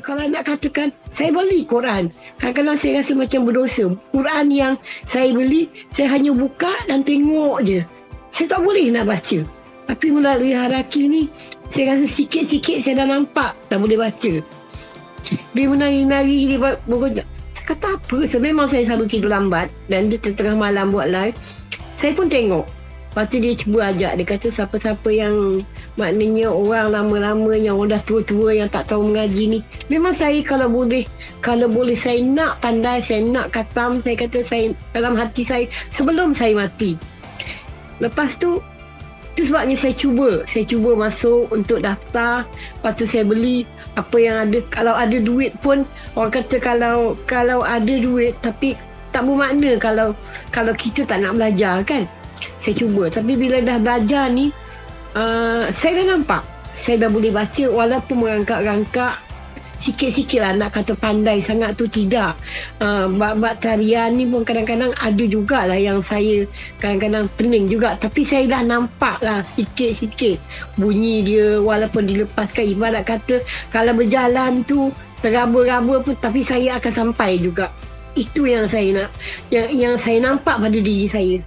kalau nak katakan saya beli Quran. Kadang-kadang saya rasa macam berdosa. Quran yang saya beli saya hanya buka dan tengok je. Saya tak boleh nak baca. Tapi melalui haraki ni saya rasa sikit-sikit saya dah nampak dah boleh baca. Dia menari-nari dia bekerja saya kata apa? So, memang saya selalu tidur lambat dan dia tengah malam buat live. Saya pun tengok Lepas tu dia cuba ajak. Dia kata siapa-siapa yang Maknanya orang lama-lama Yang orang dah tua-tua Yang tak tahu mengaji ni Memang saya kalau boleh Kalau boleh saya nak pandai Saya nak katam Saya kata saya Dalam hati saya Sebelum saya mati. Lepas tu Itu sebabnya saya cuba. Saya cuba masuk Untuk daftar. Lepas tu saya beli Apa yang ada. Kalau ada duit pun Orang kata kalau Kalau ada duit Tapi tak bermakna kalau kalau kita tak nak belajar kan saya cuba. Tapi bila dah belajar ni uh, saya dah nampak. Saya dah boleh baca walaupun merangkak-rangkak. Sikit-sikit lah nak kata pandai sangat tu tidak. Uh, bab-bab tarian ni pun kadang-kadang ada jugalah yang saya kadang-kadang pening juga. Tapi saya dah nampak lah sikit-sikit bunyi dia walaupun dilepaskan. Ibarat kata kalau berjalan tu teraba-raba pun tapi saya akan sampai juga. Itu yang saya nak yang yang saya nampak pada diri saya